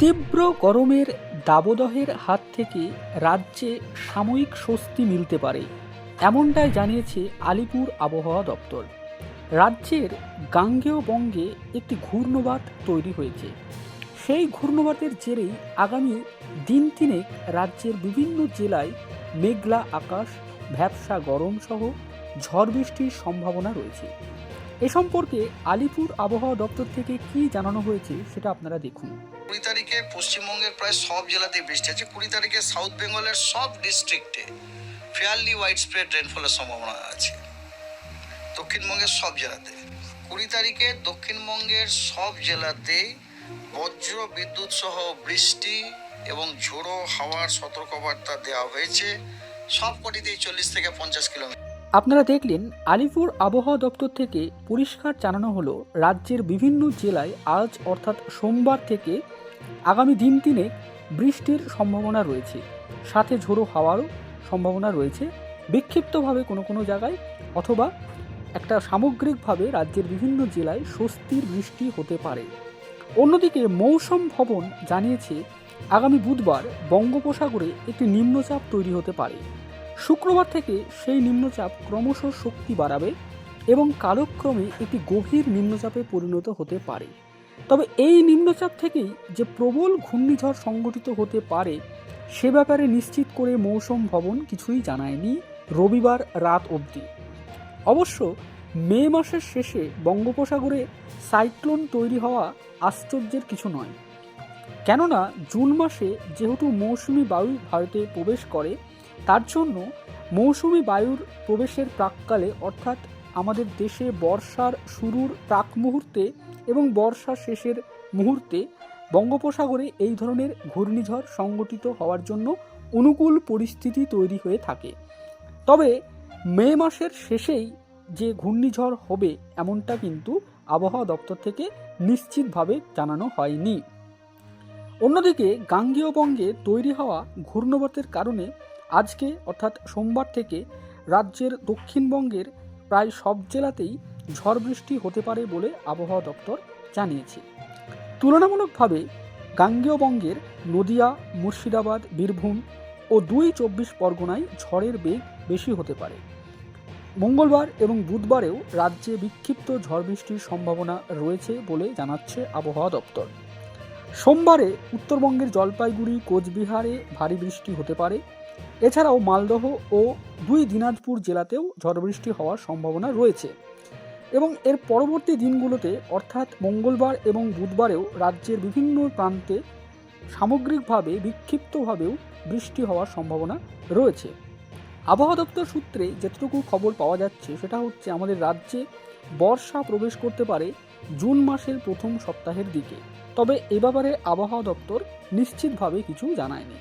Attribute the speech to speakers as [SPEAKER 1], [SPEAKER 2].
[SPEAKER 1] তীব্র গরমের দাবদহের হাত থেকে রাজ্যে সাময়িক স্বস্তি মিলতে পারে, এমনটাই জানিয়েছে আলিপুর আবহাওয়া দপ্তর। রাজ্যের গাঙ্গেয় বঙ্গে একটি ঘূর্ণবাত তৈরি হয়েছে। সেই ঘূর্ণবাতের জেরেই আগামী দিন তিনেক রাজ্যের বিভিন্ন জেলায় মেঘলা আকাশ, ভ্যাবসা গরম সহ ঝড় বৃষ্টির সম্ভাবনা রয়েছে। এ সম্পর্কে আলিপুর আবহাওয়া দপ্তর থেকে কি জানানো হয়েছে সেটা আপনারা দেখুন।
[SPEAKER 2] কুড়ি তারিখে পশ্চিমবঙ্গের প্রায় সব জেলাতেই বৃষ্টি আছে। কুড়ি তারিখে সাউথ বেঙ্গলের সব ডিস্ট্রিক্টে ফেয়ারলি ওয়াইড স্প্রেড রেনফলের সম্ভাবনা আছে। দক্ষিণবঙ্গের সব জেলাতে। কুড়ি তারিখে দক্ষিণবঙ্গের সব জেলাতেই বজ্র বিদ্যুৎ সহ বৃষ্টি এবং ঝোড়ো হাওয়ার সতর্কবার্তা দেওয়া হয়েছে। সব কটিতেই চল্লিশ থেকে পঞ্চাশ কিলোমিটার
[SPEAKER 1] আপনারা দেখলেন আলিপুর আবহাওয়া দপ্তর থেকে পরিষ্কার জানানো হলো, রাজ্যের বিভিন্ন জেলায় আজ অর্থাৎ সোমবার থেকে আগামী দিন তিনে বৃষ্টির সম্ভাবনা রয়েছে। সাথে ঝোড়ো হাওয়ারও সম্ভাবনা রয়েছে। বিক্ষিপ্তভাবে কোনো কোনো জায়গায় অথবা একটা সামগ্রিকভাবে রাজ্যের বিভিন্ন জেলায় স্বস্তির বৃষ্টি হতে পারে। অন্যদিকে মৌসুম ভবন জানিয়েছে, আগামী বুধবার বঙ্গোপসাগরে একটি নিম্নচাপ তৈরি হতে পারে। শুক্রবার থেকে সেই নিম্নচাপ ক্রমশ শক্তি বাড়াবে এবং কালক্রমে একটি গভীর নিম্নচাপে পরিণত হতে পারে। তবে এই নিম্নচাপ থেকেই যে প্রবল ঘূর্ণিঝড় সংগঠিত হতে পারে, সে ব্যাপারে নিশ্চিত করে মৌসুম ভবন কিছুই জানায়নি রবিবার রাত অবধি। অবশ্য মে মাসের শেষে বঙ্গোপসাগরে সাইক্লোন তৈরি হওয়া আশ্চর্যের কিছু নয়। কেননা জুন মাসে যেহেতু মৌসুমি বায়ু ভারতে প্রবেশ করে তার জন্য মৌসুমি বায়ুর প্রবেশের প্রাককালে, অর্থাৎ আমাদের দেশে বর্ষার শুরুর প্রাক মুহূর্তে এবং বর্ষার শেষের মুহূর্তে বঙ্গোপসাগরে এই ধরনের ঘূর্ণিঝড় সংগঠিত হওয়ার জন্য অনুকূল পরিস্থিতি তৈরি হয়ে থাকে। তবে মে মাসের শেষেই যে ঘূর্ণিঝড় হবে এমনটা কিন্তু আবহাওয়া দপ্তর থেকে নিশ্চিতভাবে জানানো হয়নি। অন্যদিকে গাঙ্গেয় বঙ্গে তৈরি হওয়া ঘূর্ণবাতের কারণে আজকে, অর্থাৎ সোমবার থেকে রাজ্যের দক্ষিণবঙ্গের প্রায় সব জেলাতেই ঝড় বৃষ্টি হতে পারে বলে আবহাওয়া দপ্তর জানিয়েছে। তুলনামূলকভাবে গাঙ্গেয়বঙ্গের নদিয়া, মুর্শিদাবাদ, বীরভূম ও দুই চব্বিশ পরগনায় ঝড়ের বেগ বেশি হতে পারে। মঙ্গলবার এবং বুধবারেও রাজ্যে বিক্ষিপ্ত ঝড় বৃষ্টির সম্ভাবনা রয়েছে বলে জানাচ্ছে আবহাওয়া দপ্তর। সোমবারে উত্তরবঙ্গের জলপাইগুড়ি, কোচবিহারে ভারী বৃষ্টি হতে পারে। এছাড়াও মালদহ ও দুই দিনাজপুর জেলাতেও ঝড় বৃষ্টি হওয়ার সম্ভাবনা রয়েছে এবং এর পরবর্তী দিনগুলোতে, অর্থাৎ মঙ্গলবার এবং বুধবারেও রাজ্যের বিভিন্ন প্রান্তে সামগ্রিকভাবে বিক্ষিপ্তভাবেও বৃষ্টি হওয়ার সম্ভাবনা রয়েছে। আবহাওয়া দপ্তর সূত্রে যেটুকু খবর পাওয়া যাচ্ছে, সেটা হচ্ছে আমাদের রাজ্যে বর্ষা প্রবেশ করতে পারে জুন মাসের প্রথম সপ্তাহের দিকে। তবে এ ব্যাপারে আবহাওয়া দপ্তর নিশ্চিতভাবে কিছু জানায়নি।